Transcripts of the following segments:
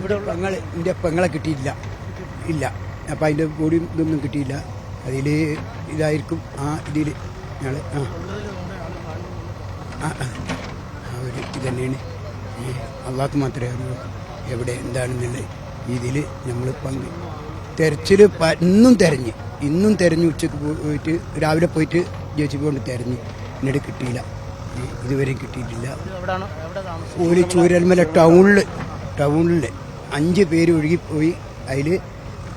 ഇവിടെ പെങ്ങൾ എന്റെ പെങ്ങളെ കിട്ടിയില്ല ഇല്ല. അപ്പം അതിന്റെ കൂടി ഇതൊന്നും കിട്ടിയില്ല. അതിൽ ഇതായിരിക്കും ആ ഇതിൽ ഞങ്ങൾ ആ. ആ ഒരു ഇത് തന്നെയാണ്. അള്ളാഹ് മാത്രമേ അറിയൂ എവിടെ എന്താണെന്നുള്ള ഇതിൽ നമ്മൾ പങ്ക് തെരച്ചിൽ ഇന്നും തിരഞ്ഞ്. ഇന്നും തിരഞ്ഞ് ഉച്ചയ്ക്ക് പോയിട്ട് രാവിലെ പോയിട്ട് ജയിച്ചു കൊണ്ട് തിരഞ്ഞ്. എന്നിട്ട് കിട്ടിയില്ല. ഇതുവരെയും ഇതുവരെ കിട്ടിയിട്ടില്ല ഒരു ചൂരൽമല ടൗണിൽ ടൗണിൽ അഞ്ച് പേര് ഒഴുകിപ്പോയി അതിൽ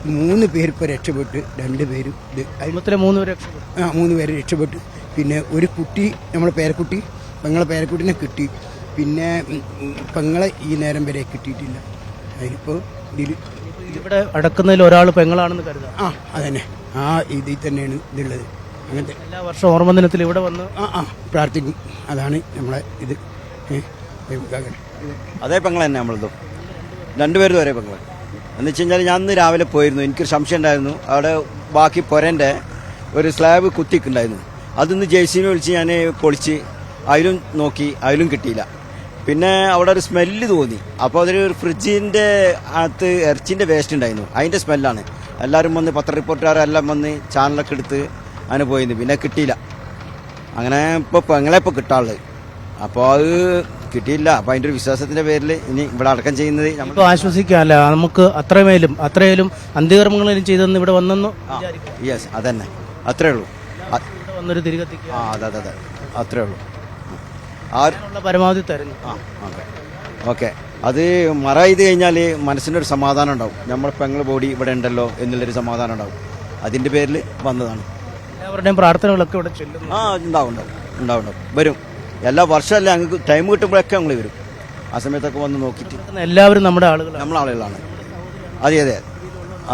മൂന്ന് പേര് ഇപ്പോൾ രക്ഷപ്പെട്ട്. രണ്ട് പേര് ഇത് അതിൽ മൂന്ന് പേര് രക്ഷപ്പെട്ടു. ആ മൂന്ന് പേര് രക്ഷപ്പെട്ടു. പിന്നെ ഒരു കുട്ടി നമ്മളെ പേരക്കുട്ടി പെങ്ങളെ പേരക്കുട്ടിനെ കിട്ടി. പിന്നെ പെങ്ങളെ ഈ നേരം വരെ കിട്ടിയിട്ടില്ല. അതിലിപ്പോൾ ഇതിൽ ഇവിടെ അടക്കുന്നതിൽ ഒരാൾ പെങ്ങളാണെന്ന് കരുതാം. ആ അതന്നെ. ആ ഇതിൽ തന്നെയാണ് ഇതുള്ളത്. അങ്ങനത്തെ എല്ലാ വർഷവും ഓർമ്മ ദിനത്തിൽ ഇവിടെ വന്ന് ആ ആ പ്രാർത്ഥിക്കും. അതാണ് നമ്മളെ ഇത്. അതേ പെങ്ങളെ തന്നെ നമ്മളതും. രണ്ടുപേരും ഒരേ പെങ്ങൾ എന്ന് വെച്ച് കഴിഞ്ഞാൽ ഞാൻ ഇന്ന് രാവിലെ പോയിരുന്നു. എനിക്കൊരു സംശയം ഉണ്ടായിരുന്നു. അവിടെ ബാക്കി പൊരന്റെ ഒരു സ്ലാബ് കുത്തിക്കുണ്ടായിരുന്നു അതിന്ന് ജെ സി ബി വിളിച്ച് ഞാൻ പൊളിച്ച് അതിലും നോക്കി അതിലും കിട്ടിയില്ല. പിന്നെ അവിടെ ഒരു സ്മെല്ല് തോന്നി. അപ്പോൾ അതൊരു ഫ്രിഡ്ജിന്റെ അകത്ത് ഇറച്ചിന്റെ വേസ്റ്റ് ഉണ്ടായിരുന്നു. അതിന്റെ സ്മെല്ലാണ്. എല്ലാവരും വന്ന് പത്ര റിപ്പോർട്ടുകാരെല്ലാം വന്ന് ചാനലൊക്കെ എടുത്ത് അങ്ങനെ പോയിരുന്നു. പിന്നെ കിട്ടിയില്ല. അങ്ങനെ ഇപ്പോൾ പെങ്ങളെ ഇപ്പോൾ കിട്ടാനുള്ളത്. അപ്പോൾ അത് കിട്ടിയില്ല അപ്പൊ അതിന്റെ ഒരു വിശ്വാസത്തിന്റെ പേരിൽ ഇനി ഇവിടെ അടക്കം ചെയ്യുന്നത് നമ്മൾ ഇപ്പോൾ നമുക്ക് അത്രമേലും അത്രയേലും അന്ത്യകർമ്മങ്ങളും ചെയ്തെന്ന് ഇവിടെ വന്നെന്ന് വിചാരിക്കാം യെസ് അതന്നെ. അത്രേ ഉള്ളൂ. വന്നൊരു ആ അതെ അതെ അതെ. അത്രേ ഉള്ളൂ. പരമാവധി തരുന്നു. ആ ഓക്കെ ഓക്കെ. അത് മറ ചെയ്ത് കഴിഞ്ഞാൽ മനസ്സിനൊരു സമാധാനം ഉണ്ടാവും. നമ്മൾ പെങ്ങൾ ബോഡി ഇവിടെ ഉണ്ടല്ലോ എന്നുള്ളൊരു സമാധാനം ഉണ്ടാവും. അതിന്റെ പേരിൽ വന്നതാണ്. എല്ലാവരുടെയും പ്രാർത്ഥനകളൊക്കെ ഇവിടെ ചെല്ലും ആ ഉണ്ടാവും ഉണ്ടാവും ഉണ്ടാവും ഉണ്ടാവും. വരും. എല്ലാ വർഷമല്ല ഞങ്ങൾക്ക് ടൈം കിട്ടുമ്പോഴൊക്കെ ഞങ്ങൾ വരും. ആ സമയത്തൊക്കെ വന്ന് നോക്കിയിട്ട്. എല്ലാവരും നമ്മുടെ ആളുകൾ നമ്മളെ ആളുകളാണ്. അതെ അതെ.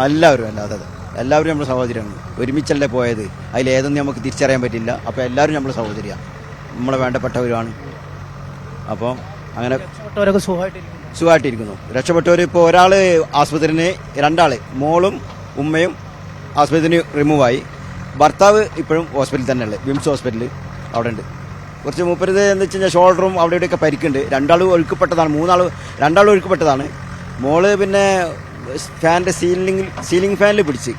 എല്ലാവരും അല്ല അതെ എല്ലാവരും നമ്മുടെ സഹോദരിയാണ്. ഒരുമിച്ചല്ലേ പോയത്? അതിലേതൊന്നും നമുക്ക് തിരിച്ചറിയാൻ പറ്റില്ല. അപ്പോൾ എല്ലാവരും നമ്മുടെ സഹോദരിയാണ് നമ്മളെ വേണ്ടപ്പെട്ടവരുമാണ്. അപ്പോൾ അങ്ങനെ സുഖമായിട്ടിരിക്കുന്നു. സുഖമായിട്ടിരിക്കുന്നു. രക്ഷപ്പെട്ടവർ ഇപ്പോൾ ഒരാൾ ആസ്പത്രിന് രണ്ടാൾ മോളും ഉമ്മയും ആസ്പത്രിന് റിമൂവായി ഭർത്താവ് ഇപ്പോഴും ഹോസ്പിറ്റലിൽ തന്നെ ഉള്ളത് വിംസ് ഹോസ്പിറ്റലിൽ അവിടെ ഉണ്ട്. കുറച്ച് മൂപ്പരത് എന്ന് വെച്ച് കഴിഞ്ഞാൽ ഷോൾഡറും അവിടെ ഇവിടെയൊക്കെ പരിക്കുണ്ട്. രണ്ടാളും ഒഴുക്കപ്പെട്ടതാണ് മൂന്നാൾ രണ്ടാളും ഒഴുക്കപ്പെട്ടതാണ് മോൾ പിന്നെ ഫാനിന്റെ സീലിംഗ് സീലിംഗ് ഫാനിൽ പിടിച്ച്.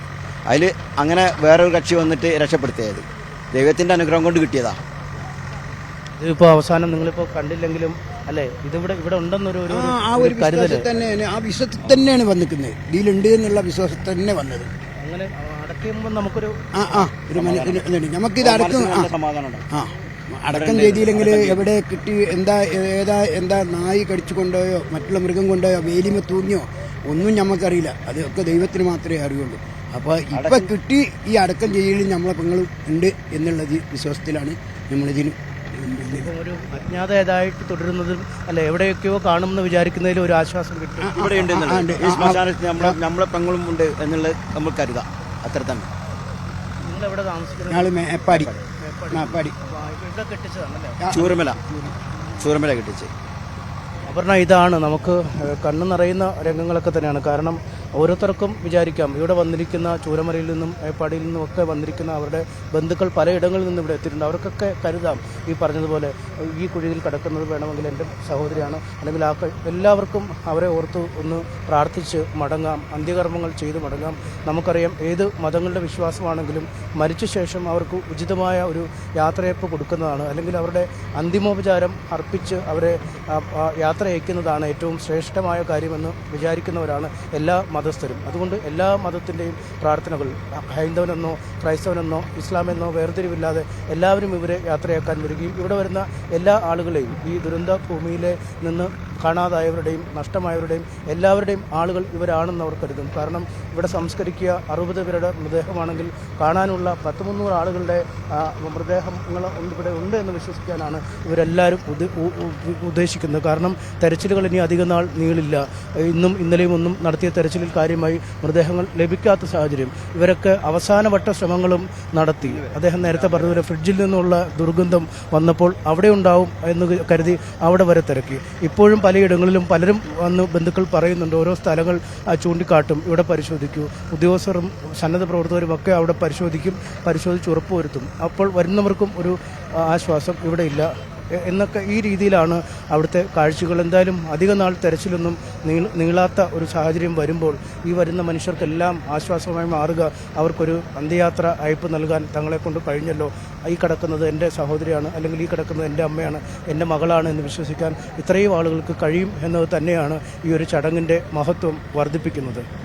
അതിൽ അങ്ങനെ വേറൊരു കക്ഷി വന്നിട്ട് രക്ഷപ്പെടുത്തിയത്. ദൈവത്തിന്റെ അനുഗ്രഹം കൊണ്ട് കിട്ടിയതാ. ഇതിപ്പോ അവസാനം നിങ്ങളിപ്പോൾ കണ്ടില്ലെങ്കിലും അല്ലേ? ഇതിവിടെ ഇവിടെ ഉണ്ടെന്നൊരു ഒരു ആ ഒരു വിശ്വാസത്തിൽ തന്നെയാണ്. ആ വിശ്വാസത്തിൽ തന്നെയാണ് വന്നിരിക്കുന്നത്. ഇതിലുണ്ട് എന്നുള്ള വിശ്വാസത്തിൽ തന്നെ വന്നത്. അങ്ങനെ അടക്കുമ്പോൾ നമുക്കൊരു ആ ആ ഒരു ഇതുണ്ട്. നമുക്കിത് അടക്കം ആ. സമാധാനം ആ. അടക്കം ചെയ്തില്ലെങ്കിൽ എവിടെ കിട്ടി എന്താ ഏതാ എന്താ നായി കടിച്ചു കൊണ്ടോയോ മറ്റുള്ള മൃഗം കൊണ്ടോയോ വേലിമ തൂങ്ങിയോ ഒന്നും നമുക്കറിയില്ല അതൊക്കെ ദൈവത്തിന് മാത്രമേ അറിയുള്ളൂ അപ്പോൾ ഇപ്പം കിട്ടി ഈ അടക്കം ചെയ്യലിൽ നമ്മളെ പെങ്ങളും ഉണ്ട് എന്നുള്ള വിശ്വാസത്തിലാണ് നമ്മളിതിന് ഒരു അജ്ഞാതേതായിട്ട് തുടരുന്നതും അല്ല എവിടെയൊക്കെയോ കാണുമെന്ന് വിചാരിക്കുന്നതിൽ ഒരു ആശ്വാസം കിട്ടും ഇവിടെ ഉണ്ട് നമ്മളെ പെങ്ങളും ഉണ്ട് എന്നുള്ളത് നമ്മൾ കരുതാം അത്ര തന്നെ നിങ്ങൾ എവിടെ താമസിക്കുന്നത്? ഞങ്ങൾ മേപ്പാടി. മേപ്പാടി. ഇവിടെ കെട്ടിച്ചതാണല്ലേ? ചൂരമല. ചൂരമല കെട്ടിച്ച്. അപർണ ഇതാണ് നമുക്ക് കണ്ണു നിറയുന്ന രംഗങ്ങളൊക്കെ തന്നെയാണ്. കാരണം ഓരോരുത്തർക്കും വിചാരിക്കാം. ഇവിടെ വന്നിരിക്കുന്ന ചൂരമലയിൽ നിന്നും ഏപ്പാടിയിൽ നിന്നും ഒക്കെ വന്നിരിക്കുന്ന അവരുടെ ബന്ധുക്കൾ പലയിടങ്ങളിൽ നിന്നും ഇവിടെ എത്തിയിട്ടുണ്ട്. അവർക്കൊക്കെ കരുതാം ഈ പറഞ്ഞതുപോലെ ഈ കുഴിയിൽ കിടക്കുന്നത് വേണമെങ്കിൽ എന്റെ സഹോദരിയാണ്. അല്ലെങ്കിൽ ആ എല്ലാവർക്കും അവരെ ഓർത്ത് ഒന്ന് പ്രാർത്ഥിച്ച് മടങ്ങാം. അന്ത്യകർമ്മങ്ങൾ ചെയ്ത് മടങ്ങാം. നമുക്കറിയാം ഏത് മതങ്ങളുടെ വിശ്വാസമാണെങ്കിലും മരിച്ച ശേഷം അവർക്ക് ഉചിതമായ ഒരു യാത്രയപ്പ് കൊടുക്കുന്നതാണ്. അല്ലെങ്കിൽ അവരുടെ അന്തിമോപചാരം അർപ്പിച്ച് അവരെ യാത്ര അയക്കുന്നതാണ് ഏറ്റവും ശ്രേഷ്ഠമായ കാര്യമെന്ന് വിചാരിക്കുന്നവരാണ് എല്ലാ മതസ്ഥരും. അതുകൊണ്ട് എല്ലാ മതത്തിന്റെയും പ്രാർത്ഥനകൾ ഹൈന്ദവനെന്നോ ക്രൈസ്തവനെന്നോ ഇസ്ലാമെന്നോ വേർതിരിവില്ലാതെ എല്ലാവരും ഇവരെ യാത്രയാക്കാൻ വരികയും ഇവിടെ വരുന്ന എല്ലാ ആളുകളെയും ഈ ദുരന്ത ഭൂമിയിലെ നിന്ന് കാണാതായവരുടെയും നഷ്ടമായവരുടെയും എല്ലാവരുടെയും ആളുകൾ ഇവരാണെന്ന് അവർ കരുതും കാരണം ഇവിടെ സംസ്കരിക്കുക അറുപത് പേരുടെ മൃതദേഹമാണെങ്കിൽ കാണാനുള്ള പത്ത് മുന്നൂറ് ആളുകളുടെ മൃതദേഹങ്ങൾ ഇവിടെ ഉണ്ട് എന്ന് വിശ്വസിക്കാനാണ് ഇവരെല്ലാവരും ഉദ്ദേശിക്കുന്നത്. കാരണം തെരച്ചിലുകൾ ഇനി അധികം നാൾ നീളില്ല. ഇന്നും ഇന്നലെയും ഒന്നും നടത്തിയ തെരച്ചിലിൽ കാര്യമായി മൃതദേഹങ്ങൾ ലഭിക്കാത്ത സാഹചര്യം. ഇവരൊക്കെ അവസാനവട്ട ശ്രമങ്ങളും നടത്തി. അദ്ദേഹം നേരത്തെ പറഞ്ഞതുപോലെ ഫ്രിഡ്ജിൽ നിന്നുള്ള ദുർഗന്ധം വന്നപ്പോൾ അവിടെ ഉണ്ടാവും എന്ന് കരുതി അവിടെ വരെ തിരക്കി. ഇപ്പോഴും പലയിടങ്ങളിലും പലരും വന്ന് ബന്ധുക്കൾ പറയുന്നുണ്ട് ഓരോ സ്ഥലങ്ങൾ ചൂണ്ടിക്കാട്ടും ഇവിടെ പരിശോധിക്കൂ. ഉദ്യോഗസ്ഥരും സന്നദ്ധ പ്രവർത്തകരും ഒക്കെ അവിടെ പരിശോധിക്കും പരിശോധിച്ച് ഉറപ്പുവരുത്തും. അപ്പോൾ വരുന്നവർക്കും ഒരു ആശ്വാസം ഇവിടെ ഇല്ല. എന്നൊക്കെ ഈ രീതിയിലാണ് അവിടുത്തെ കാഴ്ചകൾ. എന്തായാലും അധിക നാൾ തെരച്ചിലൊന്നും നീളാത്ത ഒരു സാഹചര്യം വരുമ്പോൾ ഈ വരുന്ന മനുഷ്യർക്കെല്ലാം ആശ്വാസമായി മാറുക. അവർക്കൊരു അന്ത്യയാത്ര അയപ്പ് നൽകാൻ തങ്ങളെ കൊണ്ട് കഴിഞ്ഞല്ലോ. ഈ കിടക്കുന്നത് എന്റെ സഹോദരിയാണ് അല്ലെങ്കിൽ ഈ കിടക്കുന്നത് എന്റെ അമ്മയാണ് എന്റെ മകളാണ് എന്ന് വിശ്വസിക്കാൻ ഇത്രയും ആളുകൾക്ക് കഴിയും എന്നത് തന്നെയാണ് ഈ ഒരു ചടങ്ങിന്റെ മഹത്വം വർദ്ധിപ്പിക്കുന്നത്.